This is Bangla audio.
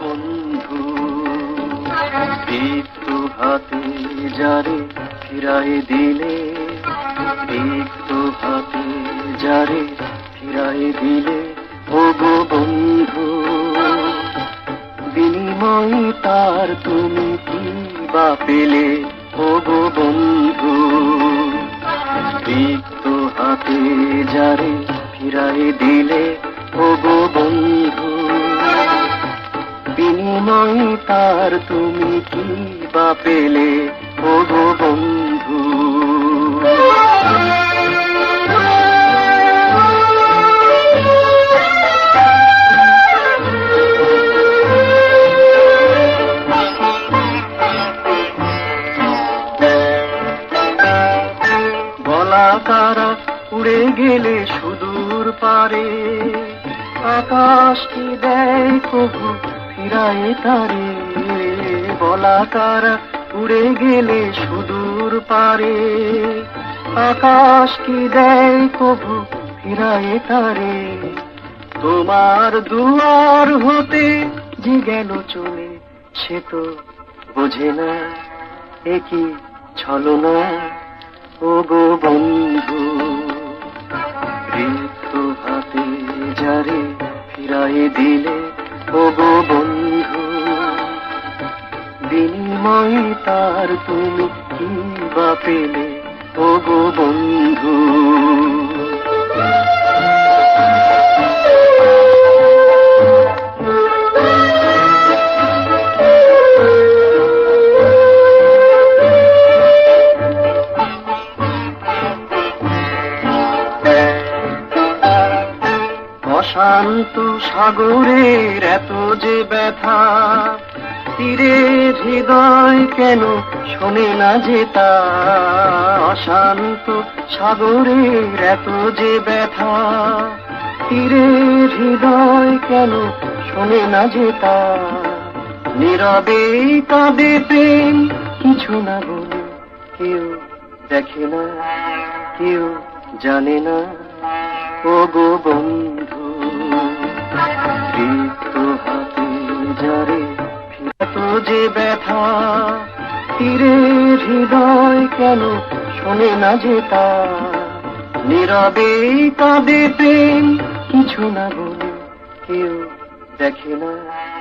বন্ধু। রিক্ত হাতে যারে ফিরাই দিলে রিক্ত হাতে যারে ফিরাই দিলে ও গো বন্ধু, বিনিময় তার তুমি কি বা পেলে ও গো বন্ধু। রিক্ত হাতে যারে ফিরাই দিলে ও গো বন্ধু বিনিময় তার তুমি কি বা পেলে? ও গো বন্ধু তারা উড়ে গেলে সুদূর পারে। আকাশ কি দেয় কবু ফিরায় তারে। বলা তারা উড়ে গেলে সুদূর পারে। আকাশ কি দেয় কবু ফিরায় তারে। তোমার দুয়ার হতে যে গেল চলে, সে তো বোঝে না একই ছলনা। ও গো বন্ধু রিক্ত হাতে যারে ফিরাই দিলে ও গো বন্ধু বিনিময়ে তার তুমি কি বা পেলে। ও গো বন্ধু অশান্ত সাগরের এত যে ব্যথা তীরের হৃদয় কেন শোনে না যে অশান্ত সাগরের এত যে ব্যথা তীরের হৃদয় কেন শোনে না যে তা? নীরবে কাঁদে প্রেম, কিছু না বলে কেউ দেখে না, কেউ জানে না। ও গো বন্ধু যে ব্যথা তীরের হৃদয় কেন শোনে না যে তা? নীরবে কাঁদে প্রেম, কিছু না বলে কেউ দেখে না।